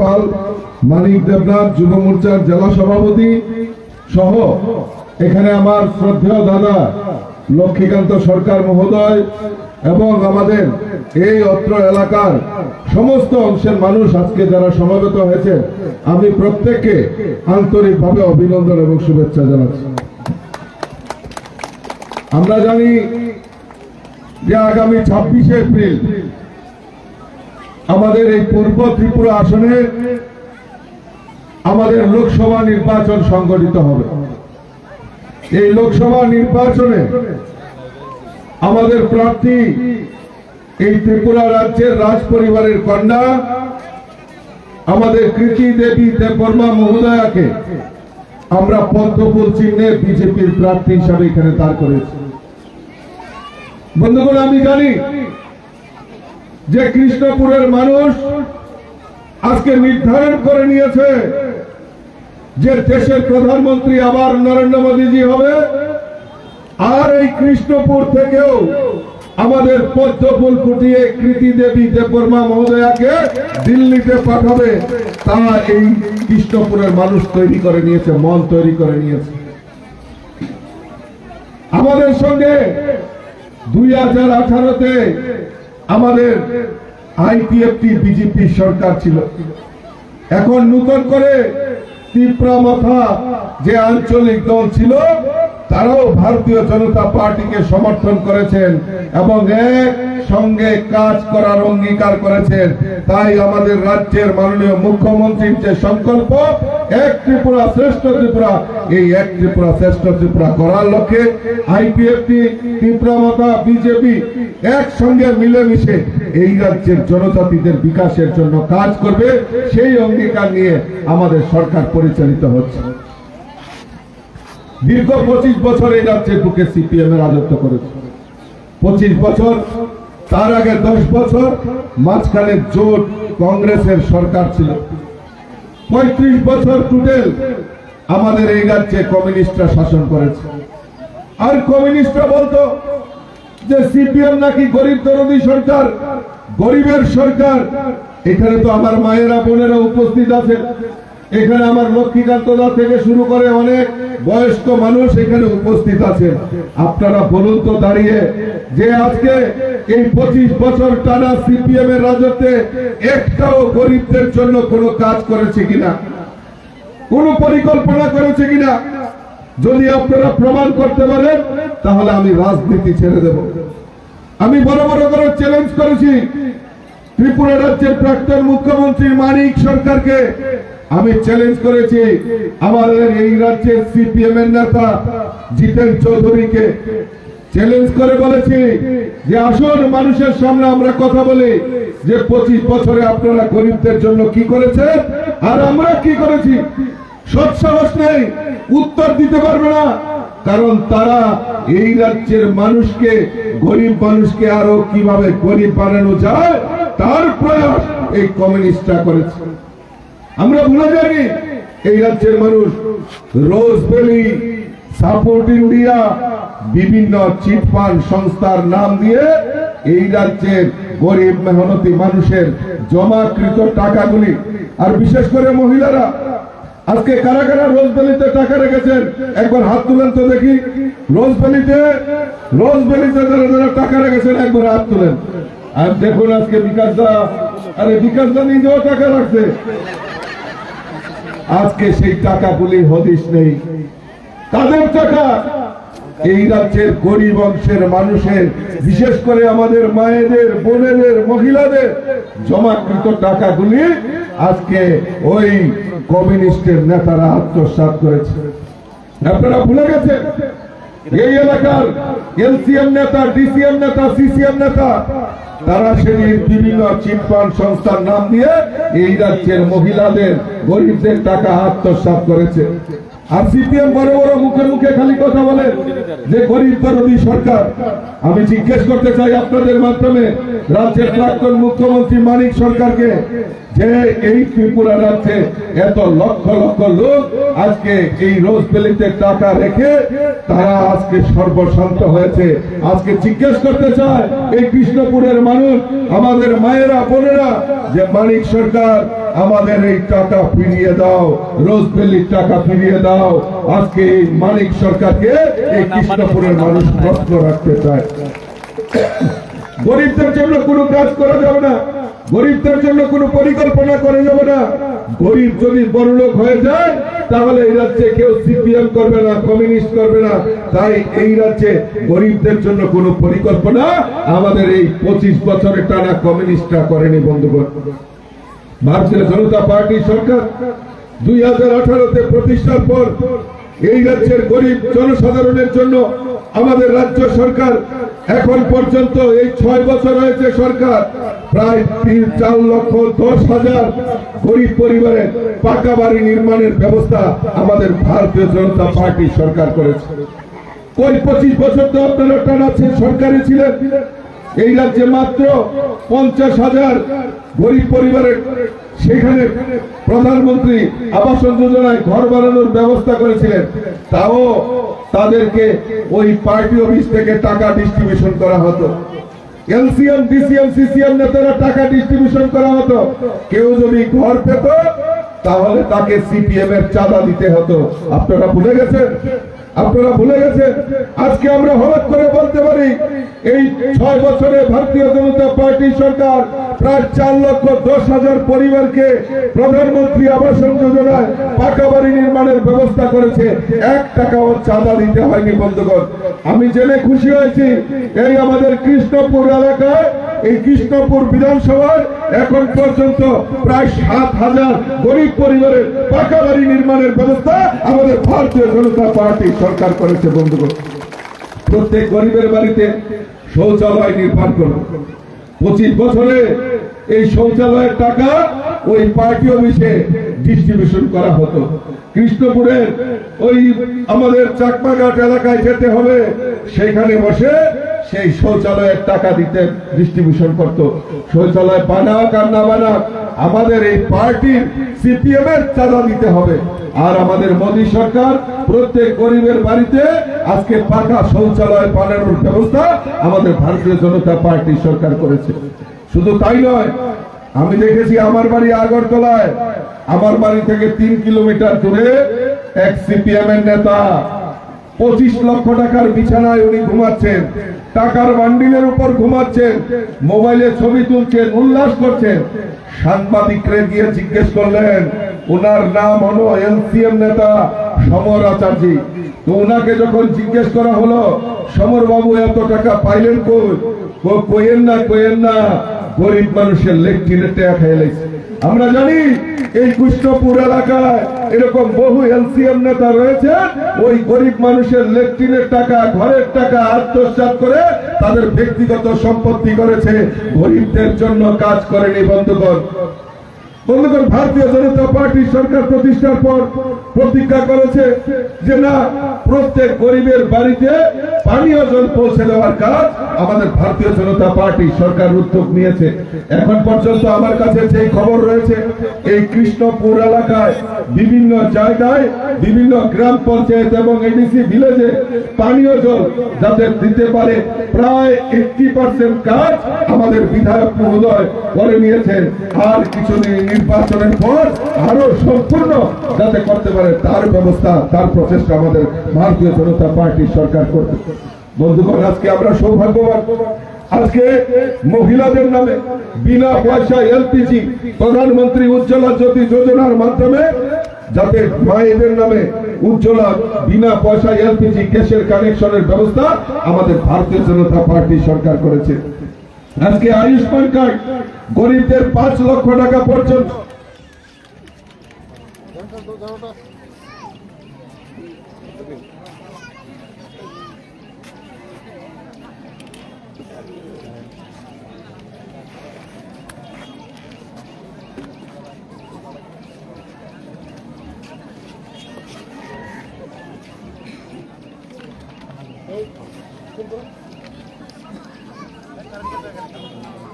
পাল মানিক দেবনাথ, যুব মোর্চার জেলা সভাপতি সহ এখানে আমার শ্রদ্ধেয় দাদা লক্ষ্মীকান্ত সরকার মহোদয় এবং আমাদের এই অত্র এলাকার সমস্ত অংশের মানুষ আজকে যারা সমবেত হয়েছে, আমি প্রত্যেককে আন্তরিকভাবে অভিনন্দন এবং শুভেচ্ছা জানাচ্ছি। আমরা জানি যে আগামী ছাব্বিশে এপ্রিল আমাদের এই পূর্ব ত্রিপুরা আসনে আমাদের লোকসভা নির্বাচন সংগঠিত হবে। এই লোকসভা নির্বাচনে আমাদের প্রার্থী এই ত্রিপুরা রাজ্যের রাজ পরিবারের কন্যা, আমাদের কৃতি দেবী দেববর্মা মহোদয়াকে আমরা পদ্মফুল চিহ্নে বিজেপির প্রার্থী হিসাবে এখানে দাঁড় করেছি। বন্ধুগণ, আমি জানি যে কৃষ্ণপুরের মানুষ আজকে নির্ধারণ করে নিয়েছে যে দেশের প্রধানমন্ত্রী আবার নরেন্দ্র মোদীজি হবে, আর এই কৃষ্ণপুর থেকেও আমাদের পদ্মফুল ফুটিয়ে কৃতি দেবী দেববর্মা মহোদয়াকে দিল্লিতে পাঠাবে, তা এই কৃষ্ণপুরের মানুষ তৈরি করে নিয়েছে, মন তৈরি করে নিয়েছে। আমাদের সঙ্গে দুই হাজার আঠারোতে আমাদের আইপিএফটি বিজেপি সরকার ছিল। এখন নতুন করে তীব্রা মাথা যে আঞ্চলিক দল ছিল তারাও ভারতীয় জনতা পার্টিকে সমর্থন করেছেন এবং এক সঙ্গে কাজ করার অঙ্গীকার করেছেন। তাই আমাদের রাজ্যের মাননীয় মুখ্যমন্ত্রীর যে সংকল্প, এক ত্রিপুরা শ্রেষ্ঠ ত্রিপুরা, এই এক ত্রিপুরা শ্রেষ্ঠ ত্রিপুরা করার লক্ষ্যে আইপিএফটি ত্রিপুরা মাতা বিজেপি একসঙ্গে মিলেমিশে এই রাজ্যের জনজাতিদের বিকাশের জন্য কাজ করবে, সেই অঙ্গীকার নিয়ে আমাদের সরকার পরিচালিত হচ্ছে। দীর্ঘ পঁচিশ বছর এই রাজ্যের বুকে সিপিএম এর রাজত্ব করেছে। পঁচিশ বছর, তার আগে দশ বছর, মাঝখানে জোট কংগ্রেসের সরকার ছিল। পঁয়ত্রিশ বছর টুটেল আমাদের এই রাজ্যে কমিউনিস্টরা শাসন করেছে। আর কমিউনিস্টরা বলতো যে সিপিএম নাকি গরিব দরদি সরকার, গরিবের সরকার। এখানে তো আমার মায়েরা, বোনেরা উপস্থিত আছে এখানে আমার লক্ষ্মীকান্ত দা থেকে শুরু করে অনেক বয়স্ক মানুষ এখানে উপস্থিত আছে আপনারা বলুন তো দাঁড়িয়ে, যে আজকে এই পঁচিশ বছর টানা সিপিএম এর রাজত্বে একটাও গরিবদের জন্য কোনো কাজ করেছে কিনা? কোনো পরিকল্পনা করেছে কিনা? যদি আপনারা প্রমাণ করতে পারেন, তাহলে আমি রাজনীতি ছেড়ে দেব। আমি বড় বড় করে চ্যালেঞ্জ করেছি। ত্রিপুরা রাজ্যের প্রাক্তন মুখ্যমন্ত্রী মানিক সরকারকে আমি চ্যালেঞ্জ করেছি আমাদের এই রাজ্যের সিপিএম এর নেতা জিতেন চৌধুরীকে। চ্যালেঞ্জ করে বলেছি যে আসুন মানুষের সামনে আমরা কথা বলি যে পঁচিশ বছরে আপনারা গরিবদের জন্য কি করেছেন আর আমরা কি করেছি? সৎ সাহস নেই, উত্তর দিতে পারবে না। কারণ তারা এই রাজ্যের মানুষকে, গরিব মানুষকে আরও কীভাবে গরিব বানানো যায়, তার প্রয়াস এই কমিউনিস্টরা করেছে। আমরা ভুলে যাইনি। এই রাজ্যের মানুষ রোজ ভ্যালি সাপোর্ট ইন্ডিয়া বিভিন্ন চিটফান্ড সংস্থার নাম দিয়ে এই রাজ্যের গরিব মেহনতি মানুষের জমাকৃত টাকাগুলি, আর বিশেষ করে মহিলারা, আজকে কারা কারা রোজবেলিতে টাকা রেখেছেন? একবার হাত তুলেন তো দেখি। রোজবেলিতে রোজবেলিতে যারা যারা টাকা রেখেছেন, একবার হাত তুলেন। আর দেখুন আজকে বিকাশ দা, আরে বিকাশ দা নিজেও টাকা রাখছে। আজকে সেই টাকাগুলি হদিস নেই। তাদের টাকা এই রাজ্যের গরিব অংশের মানুষের, বিশেষ করে আমাদের মায়েদের, বোনেদের, মহিলাদের জমাকৃত টাকাগুলি আজকে ওই কমিউনিস্টের নেতারা আত্মসাৎ করেছে। আপনারা ভুলে গেছেন? এই এলাকার এলসিএম নেতা, ডিসিএম নেতা, সিসিএম নেতা তারা সেদিন বিভিন্ন চিটফান্ড সংস্থার নাম দিয়ে এই রাজ্যের মহিলাদের, গরিবদের টাকা আত্মসাত করেছে। আর সিপিএম বড় বড় মুখে মুখে কথা বলে যে গরিব দরদি সরকার, আমি জিজ্ঞেস করতে চাই আপনাদের মাধ্যমে, রাজ্যের প্রাক্তন মুখ্যমন্ত্রী মানিক সরকারকে, যে এই ত্রিপুরা রাজ্যে এত লক্ষ লক্ষ লোক আজকে এই রোজ বেলিতে টাকা রেখে তারা আজকে সর্বশান্ত হয়েছে। আজকে জিজ্ঞেস করতে চায়, এই কৃষ্ণপুরের মানুষ, আমাদের মায়েরা, বোনেরা, যে মানিক সরকার আমাদের এই টাকা ফিরিয়ে দাও রোজবেলির টাকা ফিরিয়ে দাও। আজকে এই মানিক সরকারকে এই কৃষ্ণপুরের মানুষ প্রশ্ন রাখতে চায়। গরিবদের জন্য কোনো কাজ করা যাবে না। গরিবদের জন্য কোনো পরিকল্পনা করা যাবে না। গরিব যদি বড়লোক হয়ে যায় তাহলে এই রাজ্যে কেউ সিপিএম করবে না কমিউনিস্ট করবে না। তাই এই রাজ্যে গরিবদের জন্য কোনো পরিকল্পনা আমাদের এই পঁচিশ বছরের টানা কমিউনিস্টরা করেনি বন্ধুগণ। ভারতীয় জনতা পার্টি সরকার দুই হাজার আঠারোতে প্রতিষ্ঠার পর এই রাজ্যের গরিব জনসাধারণের জন্য আমাদের রাজ্য সরকার এখন পর্যন্ত এই ছয় বছর হয়েছে সরকার প্রায় তিন, চার লক্ষ দশ হাজার গরিব পরিবারের পাকা বাড়ি নির্মাণের ব্যবস্থা আমাদের ভারতীয় জনতা পার্টি সরকার করেছে। ওই পঁচিশ বছর তো আপনারা টানা সরকারে ছিলেন? এই রাজ্যে মাত্র পঞ্চাশ হাজার গরিব পরিবারের সেখানে প্রধানমন্ত্রী আবাস যোজনায় ঘর বানানোর ব্যবস্থা করেছিলেন, তাও তাদেরকে ওই পার্টি অফিস থেকে টাকা ডিস্ট্রিবিউশন করা হতো। এলসিএম, ডিসিএম, সিসিএম নেতারা টাকা ডিস্ট্রিবিউশন করা হতো। কেউ যদি ঘর পেত, তাহলে তাকে সিপিএম এর চাঁদা দিতে হতো। আপনারা ভুলে গেছেন? আপনারা ভুলে গেছেন, আজকে আমরা হঠাৎ করে বলতে পারি, এই ছয় বছরে ভারতীয় জনতা পার্টি সরকার প্রায় চার লক্ষ দশ হাজার পরিবারকে প্রধানমন্ত্রী আবাসন যোজনায় পাকা বাড়ি নির্মাণের ব্যবস্থা করেছে। এক টাকাও চাঁদা দিতে হয়নি, বন্ধুগণ। আমি জেনে খুশি হয়েছি, এই আমাদের কৃষ্ণপুর এলাকায় এই কৃষ্ণপুর বিধানসভায় এখন পর্যন্ত প্রায় সাত হাজার গরিব পরিবারের পাকা বাড়ি নির্মাণের ব্যবস্থা আমাদের ভারতীয় জনতা পার্টি সরকার করেছে, বন্ধুগণ। প্রত্যেক গরিবের বাড়িতে শৌচালয় নির্মাণ করবে পঁচিশ বছরে এই শৌচালয়ের টাকা ওই পার্টি অফিসে ডিস্ট্রিবিউশন করা হতো। কৃষ্ণপুরের ওই আমাদের চাকমাঘাট এলাকায় যেতে হবে, সেখানে বসে সেই শৌচালয়ের টাকা দিতে ডিস্ট্রিবিউশন করত। শৌচালয় বানাক আর না বানাক, আমাদের এই পার্টির সিপিএম এর চাঁদা দিতে হবে। আর আমাদের মোদী সরকার প্রত্যেক গরিবের বাড়িতে আজকে পাকা শৌচালয় বানানোর ব্যবস্থা আমাদের ভারতীয় জনতা পার্টি সরকার করেছে। শুধু তাই নয়, আমি দেখেছি আমার বাড়ি আগরতলায়, আমার বাড়ি থেকে তিন কিলোমিটার দূরে এক সিপিএম এর নেতা পঁচিশ লক্ষ টাকার বিছানায় উনি ঘুমাচ্ছেন। টাকার বান্ডিলের উপর ঘুমাচ্ছেন। মোবাইলে ছবি তুলছেন, উল্লাস করছেন। সাংবাদিকরা গিয়ে জিজ্ঞেস করলেন ওনার নাম হলো এলসিএম নেতা সমর আচার্যী। তো ওনাকে যখন জিজ্ঞেস করা হলো, সমর বাবু, এত টাকা পাইলেন কই? ও কইেন না কইেন না। গরিব মানুষের লেকটিনে টাকা খেয়ে আমরা জানি এই কৃষ্ণপুর এলাকায় এরকম বহু এলসিএম নেতা রয়েছে। ওই গরিব মানুষের লেট্রিনের টাকা, ঘরের টাকা আত্মসাত করে তাদের ব্যক্তিগত সম্পত্তি করেছে। গরিবদের জন্য কাজ করেনি বন্ধুগণ। বন্ধুগণ, ভারতীয় জনতা পার্টি সরকার প্রতিষ্ঠার পর প্রতিজ্ঞা করেছে যে না, প্রত্যেক গরিবের বাড়িতে পানীয় জল পৌঁছে দেওয়ার কাজ আমাদের ভারতীয় জনতা পার্টি সরকার উদ্যোগ নিয়েছে। এখন পর্যন্ত আমার কাছে যে খবর রয়েছে, এই কৃষ্ণপুর এলাকায় বিভিন্ন জায়গায় বিভিন্ন গ্রাম পঞ্চায়েত এবং এডিসি ভিলেজে পানীয় জল যাতে দিতে পারে, প্রায় এইটি পার্সেন্ট কাজ আমাদের বিধায়ক মহোদয় করে নিয়েছেন। আর কিছুদিন নির্বাচনের পর আরও সম্পূর্ণ যাতে করতে পারে তার ব্যবস্থা, তার প্রচেষ্টা আমাদের ভারতীয় জনতা পার্টি সরকার করবে বন্ধুগণ, আজকে আমরা সৌভাগ্যবান। আজকে মহিলাদের নামে বিনা পয়সা এলপিজি, প্রধানমন্ত্রী উজ্জ্বলা জ্যোতি যোজনার মাধ্যমে যাতে মায়েদের নামে উজ্জ্বলা বিনা পয়সা এলপিজি গ্যাসের কানেকশনের ব্যবস্থা আমাদের ভারতীয় জনতা পার্টি সরকার করেছে। আজকে আয়ুষ্মান কার্ড গরিবদের পাঁচ লক্ষ টাকা পর্যন্ত।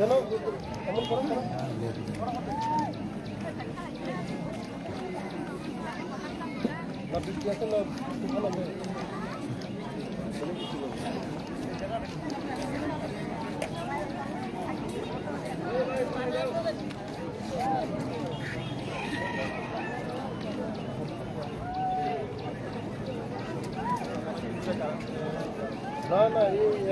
কেন? এমন